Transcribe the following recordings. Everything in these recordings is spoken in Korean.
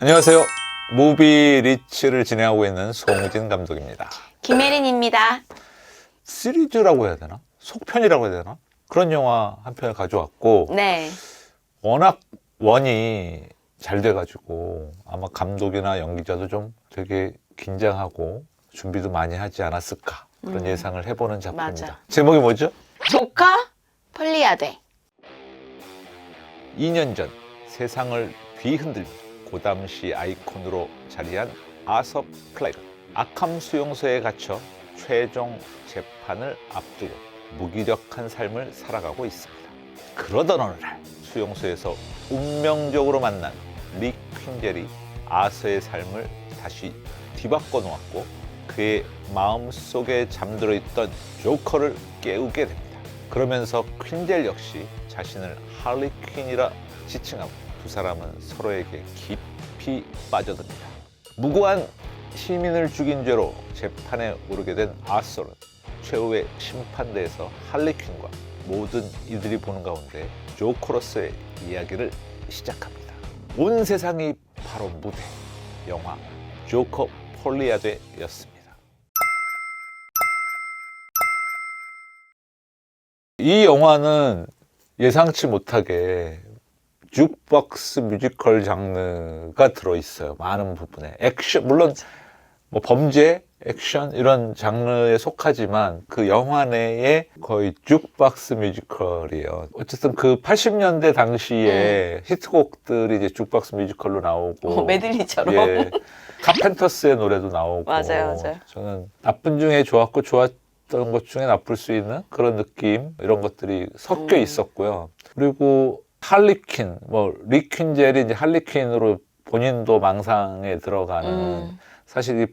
안녕하세요. 무비 리치를 진행하고 있는 송진 감독입니다. 김혜린입니다. 시리즈라고 해야 되나? 속편이라고 해야 되나? 그런 영화 한 편을 가져왔고 네. 워낙 원이 잘 돼가지고 아마 감독이나 연기자도 좀 되게 긴장하고 준비도 많이 하지 않았을까 그런 음. 예상을 해보는 작품입니다. 맞아. 제목이 뭐죠? 조카 폴리아데. 2년 전 세상을 뒤흔들며 고담시 아이콘으로 자리한 아서 클레건 아캄 수용소에 갇혀 최종 재판을 앞두고 무기력한 삶을 살아가고 있습니다. 그러던 어느 날 수용소에서 운명적으로 만난 리 퀸젤이 아서의 삶을 다시 뒤바꿔 놓았고 그의 마음속에 잠들어 있던 조커를 깨우게 됩니다. 그러면서 퀸젤 역시 자신을 할리 퀸이라 지칭하고 두 사람은 서로에게 깊이 빠져듭니다. 무고한 시민을 죽인 죄로 재판에 오르게 된 아서는 최후의 심판대에서 할리 퀸과 모든 이들이 보는 가운데 조커로서의 이야기를 시작합니다. 온 세상이 바로 무대 영화 조커 폴리아드였습니다. 이 영화는 예상치 못하게 주박스 뮤지컬 장르가 들어있어요. 많은 부분에. 액션, 물론 뭐 범죄, 액션 이런 장르에 속하지만 그 영화 내에 거의 주박스 뮤지컬이에요. 어쨌든 그 80년대 당시에 히트곡들이 이제 주박스 뮤지컬로 나오고 어, 메들리처럼. 예. 카펜터스의 노래도 나오고 맞아요, 맞아요. 저는 나쁜 중에 좋았고 좋았던 것 중에 나쁠 수 있는 그런 느낌 이런 것들이 섞여 음. 있었고요. 그리고 할리퀸, 뭐 리퀸젤이 이제 할리퀸으로 본인도 망상에 들어가는 음. 사실 이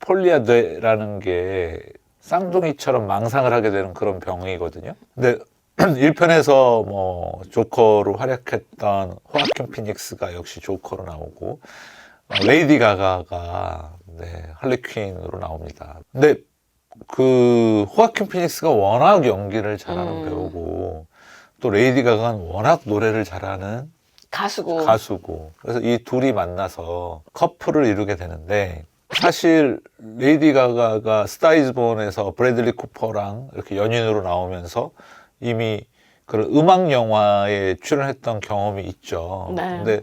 폴리아드라는 게 쌍둥이처럼 망상을 하게 되는 그런 병이거든요. 근데 1편에서 뭐 조커로 활약했던 호아킨 피닉스가 역시 조커로 나오고 어, 레이디 가가가 네, 할리퀸으로 나옵니다. 근데 그 호아킨 피닉스가 워낙 연기를 잘하는 음. 배우고 또 레이디 가가는 워낙 노래를 잘하는 가수고. 가수고 그래서 이 둘이 만나서 커플을 이루게 되는데 사실 레이디 가가가 스타이즈본에서 브래들리 쿠퍼랑 이렇게 연인으로 나오면서 이미 그런 음악 영화에 출연했던 경험이 있죠. 네. 근데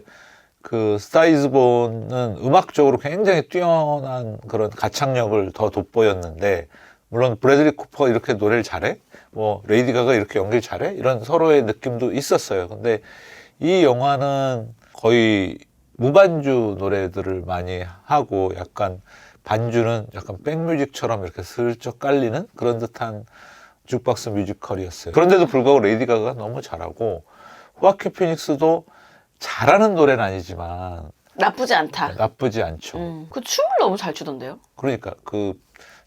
그 스타이즈본은 음악적으로 굉장히 뛰어난 그런 가창력을 더 돋보였는데 물론 브래들리 쿠퍼 이렇게 노래를 잘해? 뭐 레이디 가가 이렇게 연기를 잘해? 이런 서로의 느낌도 있었어요. 근데 이 영화는 거의 무반주 노래들을 많이 하고 약간 반주는 약간 백뮤직처럼 이렇게 슬쩍 깔리는 그런 듯한 주박스 뮤지컬이었어요. 그런데도 불구하고 레이디 가가가 너무 잘하고 호아킨 피닉스도 잘하는 노래는 아니지만 나쁘지 않다. 나쁘지 않죠. 음. 그 춤을 너무 잘 추던데요? 그러니까 그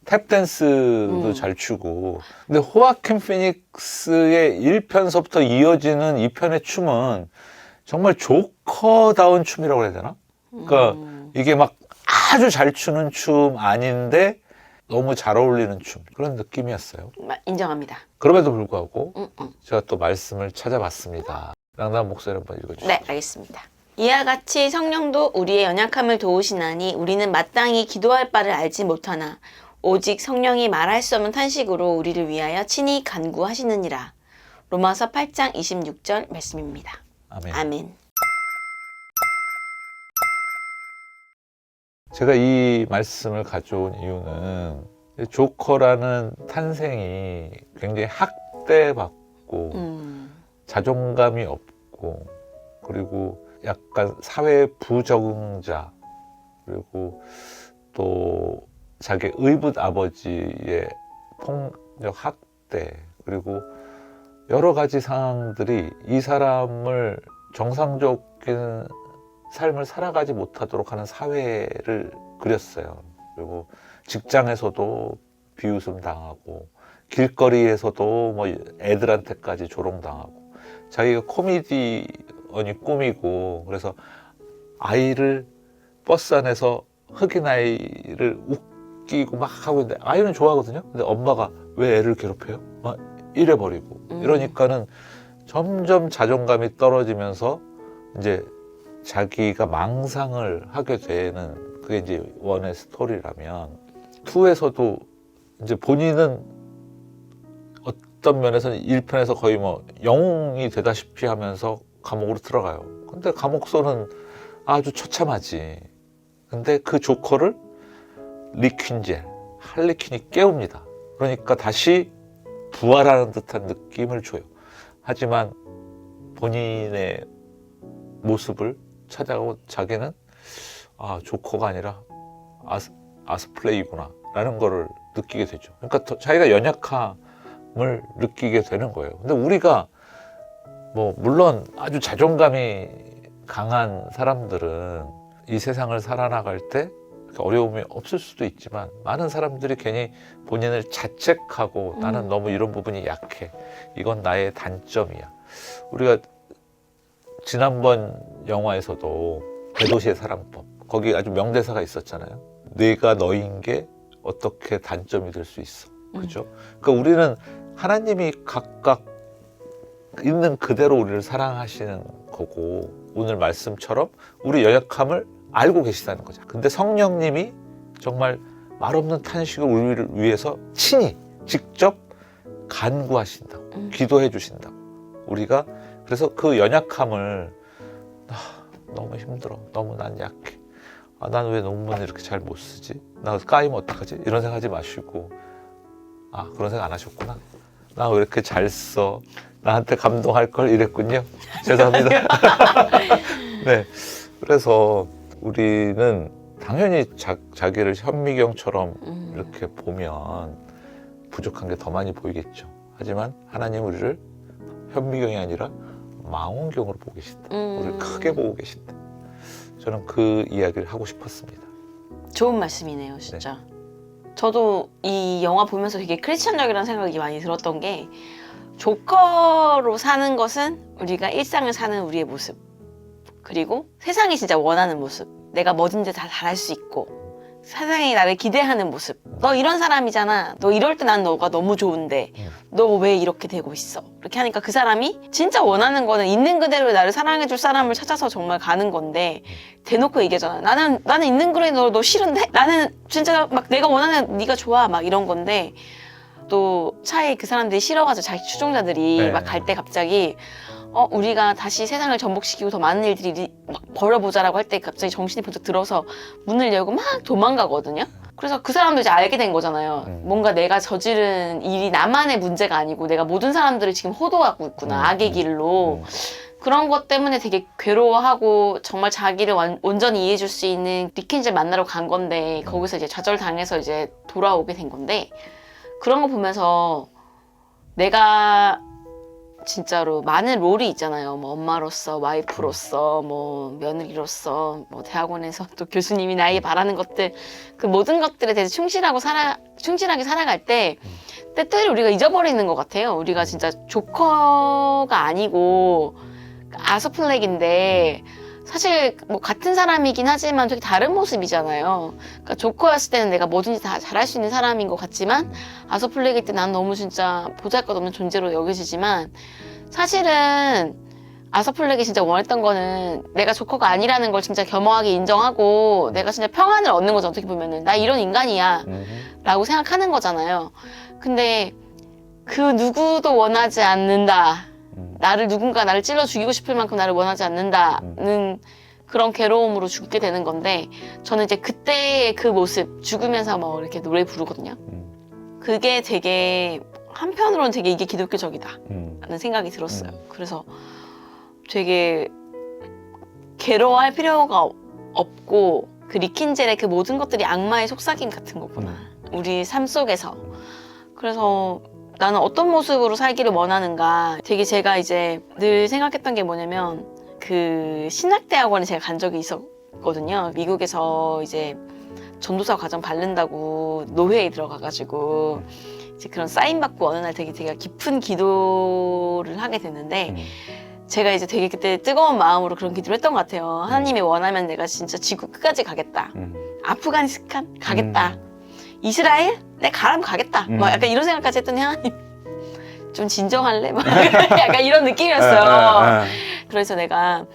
탭댄스도 음. 잘 추고 근데 호아킨 피닉스의 1편서부터 이어지는 2편의 춤은 정말 조커다운 춤이라고 해야 되나? 그러니까 음. 이게 막 아주 잘 추는 춤 아닌데 너무 잘 어울리는 춤 그런 느낌이었어요. 마- 인정합니다. 그럼에도 불구하고 음, 음. 제가 또 말씀을 찾아봤습니다. 랑당 목소리 한번 읽어주시죠. 네, 알겠습니다. 이와 같이 성령도 우리의 연약함을 도우시나니 우리는 마땅히 기도할 바를 알지 못하나 오직 성령이 말할 수 없는 탄식으로 우리를 위하여 친히 간구하시느니라. 로마서 8장 26절 말씀입니다. 아멘. 아멘. 제가 이 말씀을 가져온 이유는 조커라는 탄생이 굉장히 학대받고 음. 자존감이 없고 그리고 약간 사회 부적응자 그리고 또 자기 의붓 아버지의 폭력 학대 그리고 여러 가지 상황들이 이 사람을 정상적인 삶을 살아가지 못하도록 하는 사회를 그렸어요. 그리고 직장에서도 비웃음 당하고 길거리에서도 뭐 애들한테까지 조롱당하고 자기가 코미디언이 꿈이고 그래서 아이를 버스 안에서 흑인 아이를 웃 기고 막 하고 있는데 아이는 좋아하거든요. 근데 엄마가 왜 애를 괴롭혀요? 막 이래 버리고 음. 이러니까는 점점 자존감이 떨어지면서 이제 자기가 망상을 하게 되는 그게 이제 원의 스토리라면 투에서도 이제 본인은 어떤 면에서는 1편에서 거의 뭐 영웅이 되다시피 하면서 감옥으로 들어가요. 근데 감옥소는 아주 처참하지. 근데 그 조커를 리퀸젤, 할리퀸이 깨웁니다. 그러니까 다시 부활하는 듯한 느낌을 줘요. 하지만 본인의 모습을 찾아가고 자기는 아 조커가 아니라 아스, 아스플레이구나 라는 거를 느끼게 되죠. 그러니까 더- 자기가 연약함을 느끼게 되는 거예요. 근데 우리가 뭐 물론 아주 자존감이 강한 사람들은 이 세상을 살아나갈 때 어려움이 없을 수도 있지만 많은 사람들이 괜히 본인을 자책하고 음. 나는 너무 이런 부분이 약해. 이건 나의 단점이야. 우리가 지난번 영화에서도 대도시의 사랑법 거기 아주 명대사가 있었잖아요. 내가 너인 게 어떻게 단점이 될 수 있어. 그죠? 그러니까 우리는 하나님이 각각 있는 그대로 우리를 사랑하시는 거고 오늘 말씀처럼 우리 연약함을 알고 계시다는 거죠. 근데 성령님이 정말 말없는 탄식을 우리를 위해서 친히 직접 간구하신다고 음. 기도해 주신다고. 우리가 그래서 그 연약함을 아, 너무 힘들어. 너무 난 약해. 아, 난 왜 논문을 이렇게 잘 못 쓰지? 나 까이면 어떡하지? 이런 생각하지 마시고 아 그런 생각 안 하셨구나. 나 왜 이렇게 잘 써? 나한테 감동할 걸 이랬군요. 죄송합니다. 네. 그래서 우리는 당연히 자, 자기를 현미경처럼 음. 이렇게 보면 부족한 게 더 많이 보이겠죠. 하지만 하나님 우리를 현미경이 아니라 망원경으로 보고 계신다. 음. 우리를 크게 보고 계신다. 저는 그 이야기를 하고 싶었습니다. 좋은 말씀이네요, 진짜. 저도 이 영화 보면서 되게 크리스천적이라는 생각이 많이 들었던 게 조커로 사는 것은 우리가 일상을 사는 우리의 모습. 그리고 세상이 진짜 원하는 모습. 내가 뭐든지 다 잘할 수 있고 세상이 나를 기대하는 모습. 너 이런 사람이잖아. 너 이럴 때 난 너가 너무 좋은데 음. 너왜 이렇게 되고 있어? 이렇게 하니까 그 사람이 진짜 원하는 거는 있는 그대로 나를 사랑해줄 사람을 찾아서 정말 가는 건데 대놓고 얘기하잖아. 나는 나는 있는 그대로 너, 너 싫은데 나는 진짜 막 내가 원하는 네가 좋아 막 이런 건데 또 차에 그 사람들이 싫어가지고 자기 추종자들이 네. 막갈 때 갑자기 어 우리가 다시 세상을 전복시키고 더 많은 일들이 리- 막 벌어보자라고 할 때 갑자기 정신이 번쩍 들어서 문을 열고 막 도망가거든요. 그래서 그 사람도 이제 알게 된 거잖아요. 음. 뭔가 내가 저지른 일이 나만의 문제가 아니고 내가 모든 사람들을 지금 호도하고 있구나 음. 악의 길로. 음. 그런 것 때문에 되게 괴로워하고 정말 자기를 완, 온전히 이해해 줄 수 있는 리켄즈를 만나러 간 건데 거기서 이제 좌절당해서 이제 돌아오게 된 건데 그런 거 보면서 내가 진짜로 많은 롤이 있잖아요. 뭐 엄마로서, 와이프로서, 뭐 며느리로서, 뭐 대학원에서 또 교수님이 나에게 바라는 것들 그 모든 것들에 대해서 충실하고 살아 충실하게 살아갈 때 때때로 우리가 잊어버리는 것 같아요. 우리가 진짜 조커가 아니고 아서 플렉인데 사실 뭐 같은 사람이긴 하지만 되게 다른 모습이잖아요. 그러니까 조커였을 때는 내가 뭐든지 다 잘할 수 있는 사람인 것 같지만 아서플렉일 때난 너무 진짜 보잘것없는 존재로 여겨지지만 사실은 아서플렉이 진짜 원했던 거는 내가 조커가 아니라는 걸 진짜 겸허하게 인정하고 내가 진짜 평안을 얻는 거죠 어떻게 보면은 나 이런 인간이야 음. 라고 생각하는 거잖아요. 근데 그 누구도 원하지 않는다. 음. 나를 누군가 나를 찔러 죽이고 싶을 만큼 나를 원하지 않는다는 그런 괴로움으로 죽게 되는 건데 저는 이제 그때의 그 모습 죽으면서 뭐 이렇게 노래 부르거든요. 음. 그게 되게 한편으로는 되게 이게 기독교적이다라는 음. 생각이 들었어요. 음. 그래서 되게 괴로워할 필요가 없- 없고 그 리킨젤의 그 모든 것들이 악마의 속삭임 같은 거구나. 우리 삶 속에서. 그래서 나는 어떤 모습으로 살기를 원하는가. 되게 제가 이제 늘 생각했던 게 뭐냐면 그 신학대학원에 제가 간 적이 있었거든요. 미국에서 이제 전도사 과정 바른다고 노회에 들어가가지고 이제 그런 사인 받고 어느 날 되게 되게 깊은 기도를 하게 됐는데 음. 제가 이제 되게 그때 뜨거운 마음으로 그런 기도를 했던 것 같아요. 하나님이 원하면 내가 진짜 지구 끝까지 가겠다. 음. 아프가니스탄 가겠다. 이스라엘 내 가라면 가겠다. 음. 막 약간 이런 생각까지 했더니 하나님 좀 진정할래? 막 약간 이런 느낌이었어요. 에, 에, 에. 그래서 내가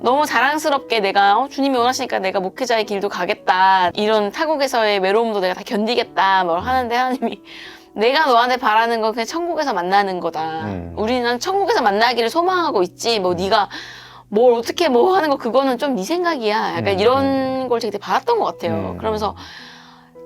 너무 자랑스럽게 내가 어, 주님이 원하시니까 내가 목회자의 길도 가겠다. 이런 타국에서의 외로움도 내가 다 견디겠다. 뭘 하는데 하나님이 내가 너한테 바라는 건 그냥 천국에서 만나는 거다. 음. 우리는 천국에서 만나기를 소망하고 있지. 뭐 네가 뭘 어떻게 뭐 하는 거 그거는 좀 네 생각이야. 약간 음. 이런 걸 되게 받았던 것 같아요. 음. 그러면서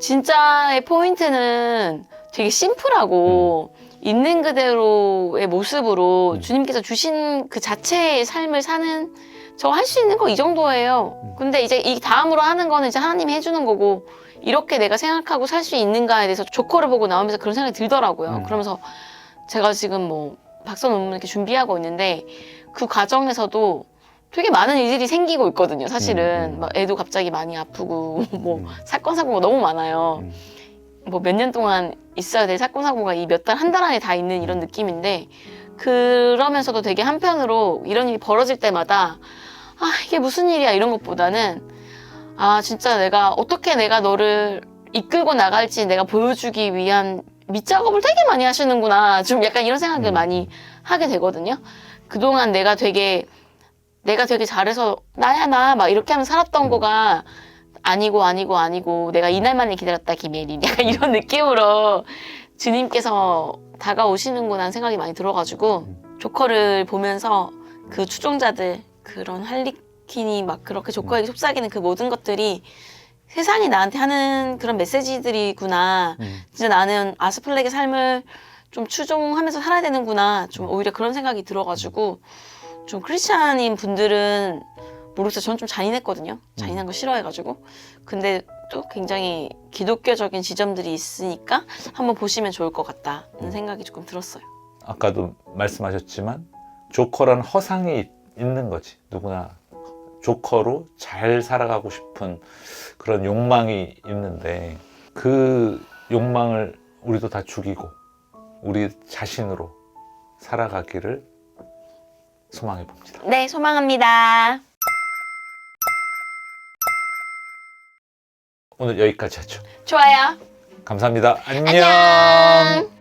진짜의 포인트는 되게 심플하고 있는 그대로의 모습으로 음. 주님께서 주신 그 자체의 삶을 사는 저 할 수 있는 거 이 정도예요. 음. 근데 이제 이 다음으로 하는 거는 이제 하나님이 해주는 거고 이렇게 내가 생각하고 살 수 있는가에 대해서 조커를 보고 나오면서 그런 생각이 들더라고요. 음. 그러면서 제가 지금 뭐 박사 논문 이렇게 준비하고 있는데 그 과정에서도 되게 많은 일들이 생기고 있거든요. 사실은 음, 음. 막 애도 갑자기 많이 아프고 뭐 음. 사건 사고가 너무 많아요. 음. 뭐몇 년 동안 있어야 될 사건 사고가 이 몇 달 한 달 안에 다 있는 이런 느낌인데 그러면서도 되게 한편으로 이런 일이 벌어질 때마다 아 이게 무슨 일이야 이런 것보다는 아 진짜 내가 어떻게 내가 너를 이끌고 나갈지 내가 보여주기 위한 밑작업을 되게 많이 하시는구나 좀 약간 이런 생각을 음. 많이 하게 되거든요 그동안 내가 되게 내가 되게 잘해서 나야 나. 막 이렇게 하면서 살았던 음. 거가 아니고 아니고 아니고 내가 이날만을 기다렸다 김혜린 약간 이런 느낌으로 주님께서 다가오시는구나 생각이 많이 들어가지고 조커를 보면서 그 추종자들 그런 할리퀸이 막 그렇게 조커에게 속삭이는 그 모든 것들이 세상이 나한테 하는 그런 메시지들이구나. 음. 진짜 나는 아스플렉의 삶을 좀 추종하면서 살아야 되는구나. 좀 오히려 그런 생각이 들어가지고 좀 크리스찬인 분들은 모르겠어요. 저는 좀 잔인했거든요. 잔인한 거 싫어해가지고. 근데 또 굉장히 기독교적인 지점들이 있으니까 한번 보시면 좋을 것 같다는 생각이 조금 들었어요. 아까도 말씀하셨지만 조커라는 허상이 있- 있는 거지. 누구나 조커로 잘 살아가고 싶은 그런 욕망이 있는데 그 욕망을 우리도 다 죽이고 우리 자신으로 살아가기를 소망해 봅니다. 네 소망합니다 오늘 여기까지 하죠. 좋아요 감사합니다. 안녕. 안녕